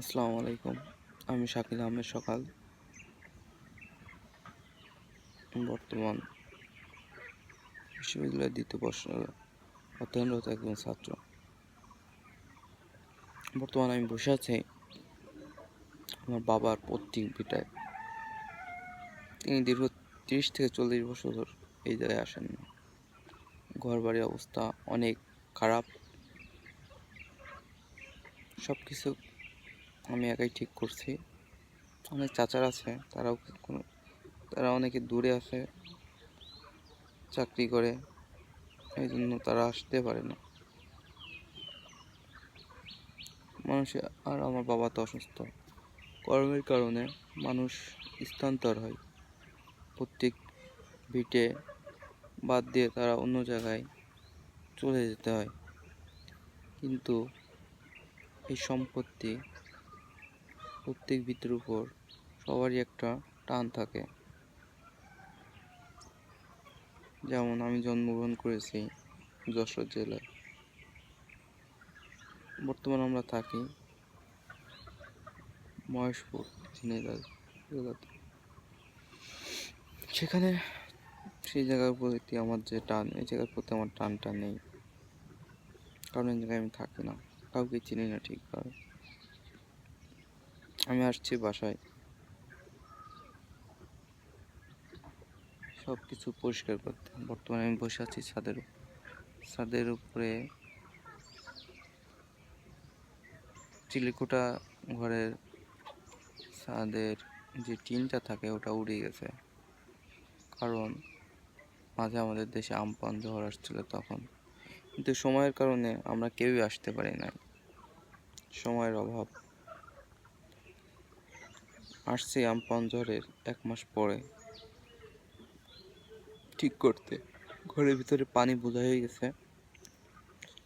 আসসালামু আলাইকুম। আমি শাকিল আহমেদ সকাল। বর্তমান বিশ্ববিদ্যালয়ের দ্বিতীয় বর্ষ অধ্যয়নরত একজন ছাত্র। বর্তমানে আমি বসে আছি আমার বাবার পৈতৃক ভিটায়। তিনি দীর্ঘ তিরিশ থেকে চল্লিশ বছর এই জায়গায় আসেন না। ঘর বাড়ির অবস্থা অনেক খারাপ। সব কিছু আমি একাই ঠিক করছি। অনেক চাচার আছে, তারাও কোনো তারা অনেকে দূরে আছে, চাকরি করে এই জন্য তারা আসতে পারে না। মানুষে আর আমার বাবা তো অসুস্থ। কর্মের কারণে মানুষ স্থানান্তর হয়। প্রত্যেক ভিটে বাদ দিয়ে তারা অন্য জায়গায় চলে যেতে হয়। কিন্তু এই সম্পত্তি প্রত্যেক ভিতের উপর সবারই একটা টান থাকে। যেমন আমি জন্মগ্রহণ করেছি যশোর জেলায়। বর্তমানে আমরা থাকি মহেশপুর ঝিনাইদহ জেলাতে। সেখানে সেই জায়গার প্রতি আমার যে টান, এই জায়গার প্রতি আমার টানটা নেই। কারণ এই জায়গায় আমি থাকি না, কাউকে চিনি না ঠিকভাবে। আমি আসছি বাসায়। সব কিছু পরিষ্কার করতে। বর্তমানে আমি বসে আছি ছাদের ছাদের উপরে। চিলেকোটা ঘরের ছাদের যে টিনটা থাকে, ওটা উড়ে গেছে। কারণ মাঝে আমাদের দেশে আমপান ঝড় আসছিল তখন। কিন্তু সময়ের কারণে আমরা কেউই আসতে পারি নাই। সময়ের অভাব। আসছি আমপান ঝড়ের এক মাস পরে। ঠিক করতে। ঘরের ভিতরে পানি বোঝা হয়ে গেছে।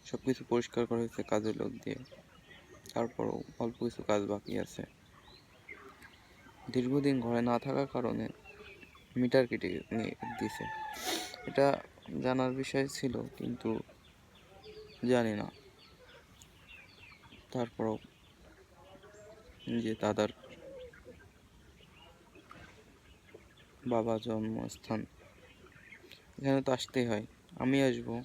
সব কিছু পরিষ্কার করা হয়েছে কাজের লোক দিয়ে। তারপরও অল্প কিছু কাজ বাকি আছে। দীর্ঘদিন ঘরে না থাকার কারণে মিটার কেটে নিয়ে দিছে। এটা জানার বিষয় ছিল, কিন্তু জানি না। তারপরও যে দাদার বাবা জন্মস্থান। এখানে তো আসতেই হয়। আমি আসব।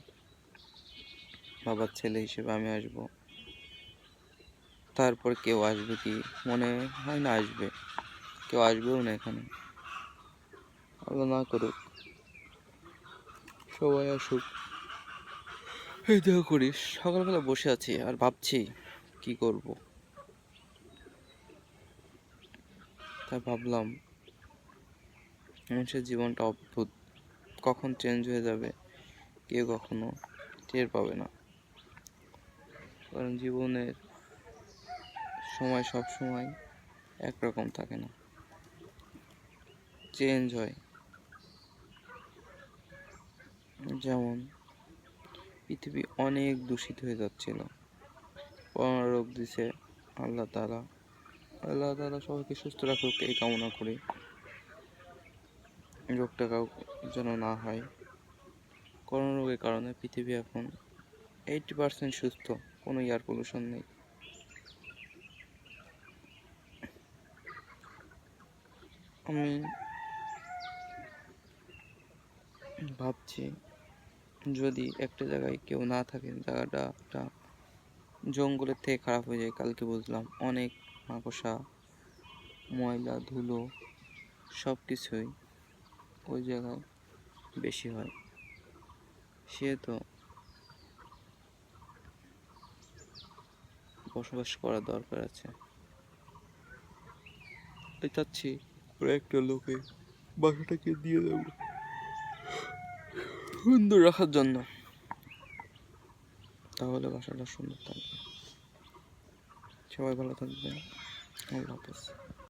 বাবার ছেলে হিসেবে আমি আসব। তারপর কেউ আসবে কি? মনে হয় না আসবে। কেউ আসবেও না এখানে। আল্লাহ না করুক। সবাই আসুক। এই দেখো করিস সকালবেলা বসে আছি আর ভাবছি কি করব। তাই ভাবলাম মানুষের জীবনটা অদ্ভুত। কখন চেঞ্জ হয়ে যাবে, কেউ কখনো টের পাবে না। কারণ জীবনের সময় সব সময় একরকম থাকে না। চেঞ্জ হয়। যেমন, পৃথিবী অনেক দূষিত হয়ে যাচ্ছিল। রোগ দিছে আল্লাহ তালা আল্লাহ তালা সবাইকে সুস্থ রাখুক, এই কামনা করি। রোগটা কাউ যেন না হয়। করোনা রোগের কারণে পৃথিবী এখন এইটি পার্সেন্ট সুস্থ, কোনো এয়ার পলিউশন নেই। আমি ভাবছি, যদি একটা জায়গায় কেউ না থাকে, জায়গাটা একটা জঙ্গলের থেকে খারাপ হয়ে যায়, কালকে বুঝলাম অনেক মাকড়সা, ময়লা, ধুলো সব কিছুই ওই জায়গায় বেশি হয়। সেহেতু বসবাস করা দরকার আছে। তাই চাচ্ছি একটা লোকে বাসাটাকে দিয়ে দেবো। সুন্দর রাখার জন্য। তাহলে বাসাটা সুন্দর থাকবে। সবাই ভালো থাকবে আল্লাহ হাফেজ।